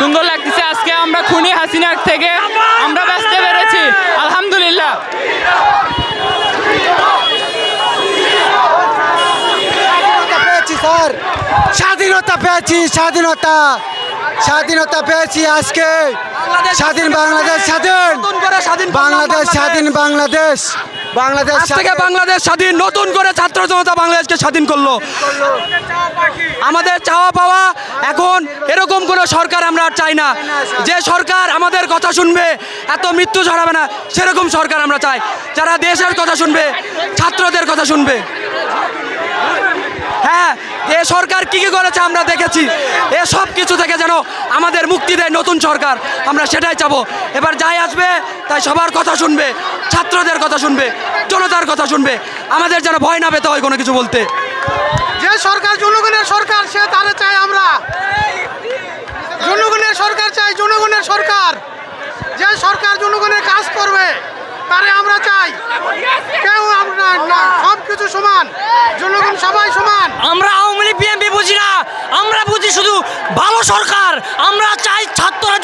সুন্দর লাগতেছে। আজকে আমরা খুনি হাসিনার থেকে আমরা বাঁচতে পেরেছি। আলহামদুলিল্লাহ। স্বাধীনতা পেয়েছি স্যার। স্বাধীনতা পেয়েছি স্বাধীনতা। স্বাধীনতা পেয়েছি আজকে। স্বাধীন বাংলাদেশ স্বাধীন। নতুন করে স্বাধীন বাংলাদেশ স্বাধীন বাংলাদেশ। বাংলাদেশ থেকে বাংলাদেশ স্বাধীন। নতুন করে ছাত্র জনতা বাংলাদেশকে স্বাধীন করল। আমাদের চাওয়া পাওয়া এখন এরকম কোনো সরকার আমরা চাই না। যে সরকার আমাদের কথা শুনবে, এত মৃত্যু ছড়াবে না, সেরকম সরকার আমরা চাই। যারা দেশের কথা শুনবে, ছাত্রদের কথা শুনবে। হ্যাঁ এ সরকার কি কি করেছে আমরা দেখেছি। এ সব কিছু থেকে যেন আমাদের মুক্তি দেয় নতুন সরকার, আমরা সেটাই চাবো। এবার যাই আসবে, তাই সবার কথা শুনবে, ছাত্রদের কথা শুনবে, জনতার কথা শুনবে। আমাদের যেন ভয় না পেতে হয় কোনো কিছু বলতে। যে সরকার, জনগণের সরকার, সে তারে আমরা জনগণের সরকার চাই জনগণের সরকার, যে সরকার জনগণের কাজ করবে, তারে আমরা চাই। কেউ আমরা সব কিছু সমান, জনগণ সবাই সমান। আমরা আওয়ামী লীগ, বিএনপি বুঝি না, আমরা বুঝি শুধু ভালো সরকার, আমরা চাই দেখবে